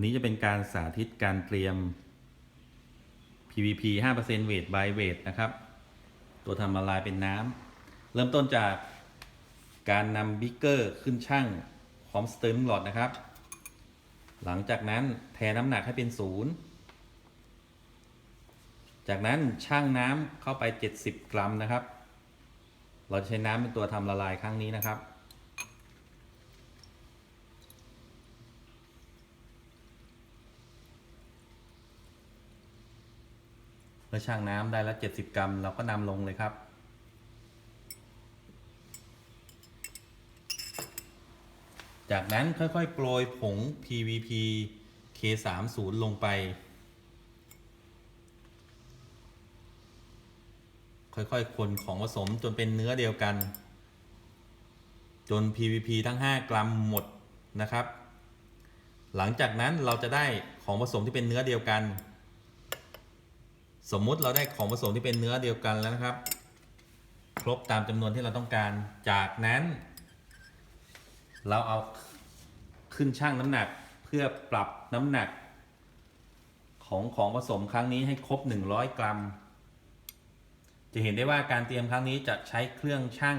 วันนี้จะเป็นการสาธิตการเตรียม PVP 5% weight by weight นะครับ ตัวทำละลายเป็นน้ำ เริ่มต้นจากการนำบิ๊กเกอร์ขึ้นช่างพร้อมสเติร์มหลอดนะครับ หลังจากนั้นแทนน้ำหนักให้เป็นศูนย์จากนั้นช่างน้ำเข้าไป 70 กรัมนะครับ เราจะใช้น้ำเป็นตัวทำละลายครั้งนี้นะครับ เมื่อช่างน้ำได้แล้ว70 กรัม เราก็นำลงเลยครับ จากนั้นค่อยๆ โปรยผง PVP K30 ลงไป ค่อยๆ คนของผสมจนเป็นเนื้อเดียวกัน จน PVP ทั้ง 5 กรัมหมดนะครับ หลังจากนั้นเราจะได้ของผสมที่เป็นเนื้อเดียวกัน สมมุติเราได้ของผสมที่เป็นเนื้อเดียวกันแล้วนะครับ ครบตามจำนวนที่เราต้องการ จากนั้น เราเอาขึ้นช่างน้ำหนักเพื่อปรับน้ำหนัก ของของผสมครั้งนี้ให้ครบ 100 กรัม จะเห็นได้ว่าการเตรียมครั้งนี้จะใช้เครื่องช่าง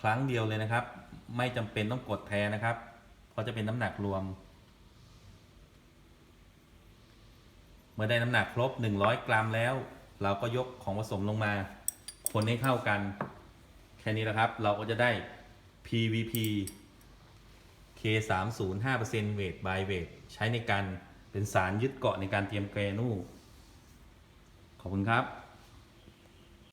ครั้งเดียวเลยนะครับ ไม่จำเป็นต้องกดแทนนะครับ เพราะจะเป็นน้ำหนักรวม มื่อได้น้ำหนักครบ 100 กรัมแล้ว เราก็ยกของผสมลงมา คนให้เข้ากัน แค่นี้แล้วครับ เราก็จะได้ PVP K30 5% weight by weight ใช้ในการเป็นสารยึดเกาะในการเตรียมแกรนู ขอบคุณครับ